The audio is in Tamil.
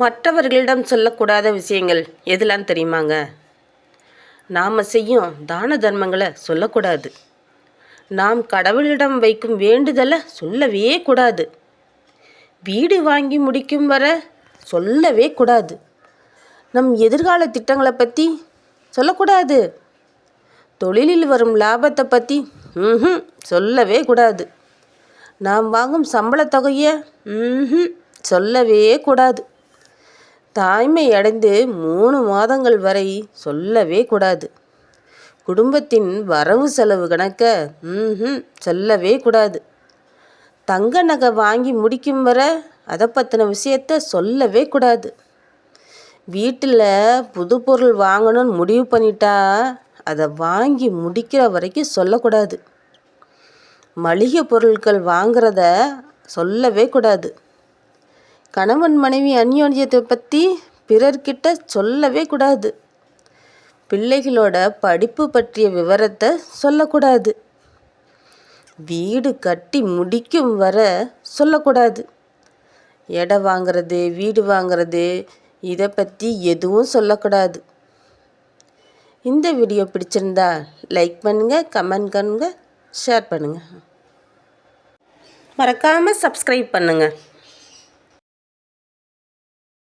மற்றவர்களிடம் சொல்லக்கூடாத விஷயங்கள் எதெல்லாம் தெரியுமாங்க? நாம் செய்யும் தான தர்மங்களை சொல்லக்கூடாது. நாம் கடவுளிடம் வைக்கும் வேண்டுதலை சொல்லவே கூடாது. வீடு வாங்கி முடிக்கும் வர சொல்லவே கூடாது. நம் எதிர்கால திட்டங்களை பற்றி சொல்லக்கூடாது. தொழிலில் வரும் லாபத்தை பற்றி ம் சொல்லவே கூடாது. நாம் வாங்கும் சம்பள தொகையை ம் சொல்லவே கூடாது. தாய்மை அடைந்து மூணு மாதங்கள் வரை சொல்லவே கூடாது. குடும்பத்தின் வரவு செலவு கணக்கை ம்ஹும் சொல்லவே கூடாது. தங்க நகை வாங்கி முடிக்கும் வரை அதை பற்றின விஷயத்த சொல்லவே கூடாது. வீட்டில் புது பொருள் வாங்கணும்னு முடிவு பண்ணிட்டா அதை வாங்கி முடிக்கிற வரைக்கும் சொல்லக்கூடாது. மளிகை பொருட்கள் வாங்கிறத சொல்லவே கூடாது. கணவன் மனைவி அந்யோன்யத்தை பற்றி பிறர்கிட்ட சொல்லவே கூடாது. பிள்ளைகளோட படிப்பு பற்றிய விவரத்தை சொல்லக்கூடாது. வீடு கட்டி முடிக்கும் வர சொல்லக்கூடாது. இடம் வாங்கிறது வீடு வாங்கிறது இதை பற்றி எதுவும் சொல்லக்கூடாது. இந்த வீடியோ பிடிச்சிருந்தா லைக் பண்ணுங்கள் கமெண்ட் பண்ணுங்கள் ஷேர் பண்ணுங்கள் மறக்காமல் சப்ஸ்கிரைப் பண்ணுங்கள்